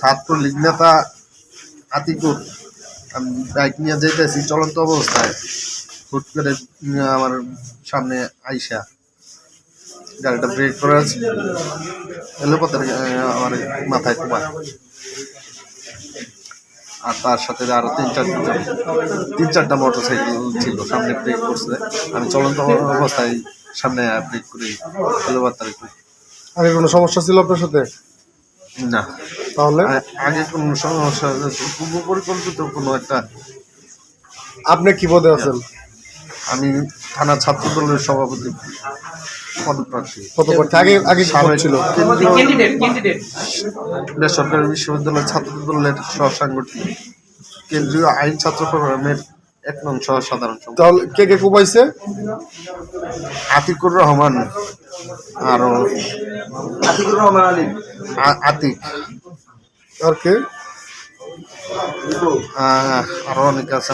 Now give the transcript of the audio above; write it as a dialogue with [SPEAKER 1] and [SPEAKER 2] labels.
[SPEAKER 1] ছাত্রলীগ নেতা আতিকুর আমি বাইক নিয়ে যেতেছি চলন্ত অবস্থায়। হুট করে আমার সামনে আইসা গাড়িটা ব্রেক করে এলো পথে আমার মাথায় কুমার আর তার সাথে আরও তিন চারটা তিন চারটা মোটর সাইকেল ছিল সামনে ব্রেক করছে। আমি চলন্ত অবস্থায় সামনে ব্রেক করে এলো বার্তারে
[SPEAKER 2] আগে কোনো সমস্যা ছিল আপনার সাথে?
[SPEAKER 1] না।
[SPEAKER 2] তাহলে?
[SPEAKER 1] আগে কোনো সমস্যা পূর্ব পরিকল্পিত কোনো একটা
[SPEAKER 2] আপনি কি পদে আছেন?
[SPEAKER 1] আমি থানা ছাত্র দলের সভাপতি পদপ্রার্থী।
[SPEAKER 2] কত প্রার্থী আগে আগে ছিল?
[SPEAKER 1] কেন্দ্রীয়
[SPEAKER 3] ক্যান্ডিডেট ক্যান্ডিডেট
[SPEAKER 1] বেসরকারি বিশ্ববিদ্যালয়ের ছাত্র দলের সহসাংগঠনিক কেন্দ্রীয় আইন ছাত্র প্রোগ্রামের এক নং সহ সাধারণ
[SPEAKER 2] তাহলে কে কে কোপাইছে?
[SPEAKER 1] আতিকুর রহমান আরও
[SPEAKER 4] আতিকুর রহমান আলী।
[SPEAKER 1] আতিক।
[SPEAKER 2] আর কে
[SPEAKER 1] আহ, আরও অনেক আছে।